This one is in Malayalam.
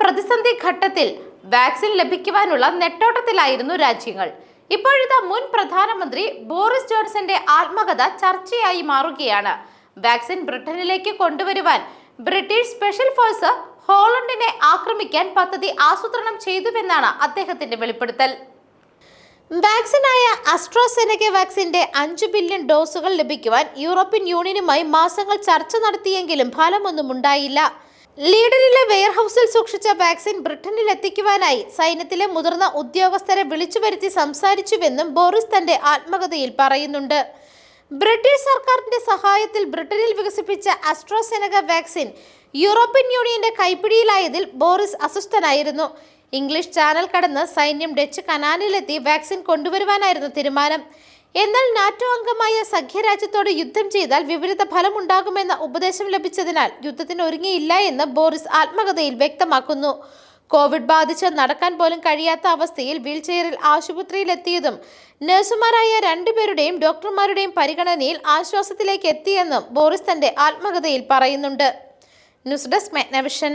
പ്രതിസന്ധി ഘട്ടത്തിൽ വാക്സിൻ ലഭിക്കുവാനുള്ള നെട്ടോട്ടത്തിലായിരുന്നു രാജ്യങ്ങൾ. ഇപ്പോഴത്തെ മുൻ പ്രധാനമന്ത്രി ബോറിസ് ജോൺസന്റെ ആത്മകഥ ചർച്ചയായി മാറുകയാണ്. വാക്സിൻ ബ്രിട്ടനിലേക്ക് കൊണ്ടുവരുവാൻ ബ്രിട്ടീഷ് സ്പെഷ്യൽ ഫോഴ്സ് ഹോളണ്ടിനെ ആക്രമിക്കാൻ പദ്ധതി ആസൂത്രണം ചെയ്തുവെന്നാണ് അദ്ദേഹത്തിന്റെ വെളിപ്പെടുത്തൽ. വാക്സിനായ അസ്ട്രോസെനക വാക്സിന്റെ അഞ്ചു ബില്യൺ ഡോസുകൾ ലഭിക്കുവാൻ യൂറോപ്യൻ യൂണിയനുമായി മാസങ്ങൾ ചർച്ച നടത്തിയെങ്കിലും ഫലമൊന്നും ഉണ്ടായില്ല. ലീഡനിലെ വെയർഹൌസിൽ സൂക്ഷിച്ച വാക്സിൻ ബ്രിട്ടനിൽ എത്തിക്കുവാനായി സൈന്യത്തിലെ മുതിർന്ന ഉദ്യോഗസ്ഥരെ വിളിച്ചു വരുത്തി സംസാരിച്ചുവെന്നും ബോറിസ് തന്റെ ആത്മകഥയിൽ പറയുന്നുണ്ട്. ബ്രിട്ടീഷ് സർക്കാരിന്റെ സഹായത്തിൽ ബ്രിട്ടനിൽ വികസിപ്പിച്ച അസ്ട്രോസെനക വാക്സിൻ യൂറോപ്യൻ യൂണിയന്റെ കൈപ്പിടിയിലായതിൽ ബോറിസ് അസ്വസ്ഥനായിരുന്നു. ഇംഗ്ലീഷ് ചാനൽ കടന്ന് സൈന്യം ഡച്ച് കനാലിലെത്തി വാക്സിൻ കൊണ്ടുവരുവാനായിരുന്നു തീരുമാനം. എന്നാൽ നാറ്റോ അംഗമായ സഖ്യരാജ്യത്തോട് യുദ്ധം ചെയ്താൽ വിപരീത ഫലമുണ്ടാകുമെന്ന ഉപദേശം ലഭിച്ചതിനാൽ യുദ്ധത്തിന് ഒരുങ്ങിയില്ല എന്ന് ബോറിസ് ആത്മകഥയിൽ വ്യക്തമാക്കുന്നു. കോവിഡ് ബാധിച്ച് നടക്കാൻ പോലും കഴിയാത്ത അവസ്ഥയിൽ വീൽചെയറിൽ ആശുപത്രിയിലെത്തിയതും നഴ്സുമാരായ രണ്ടുപേരുടെയും ഡോക്ടർമാരുടെയും പരിഗണനയിൽ ആശ്വാസത്തിലേക്ക് എത്തിയെന്നും ബോറിസ് തന്റെ ആത്മകഥയിൽ പറയുന്നുണ്ട്. News desk Magna Vision.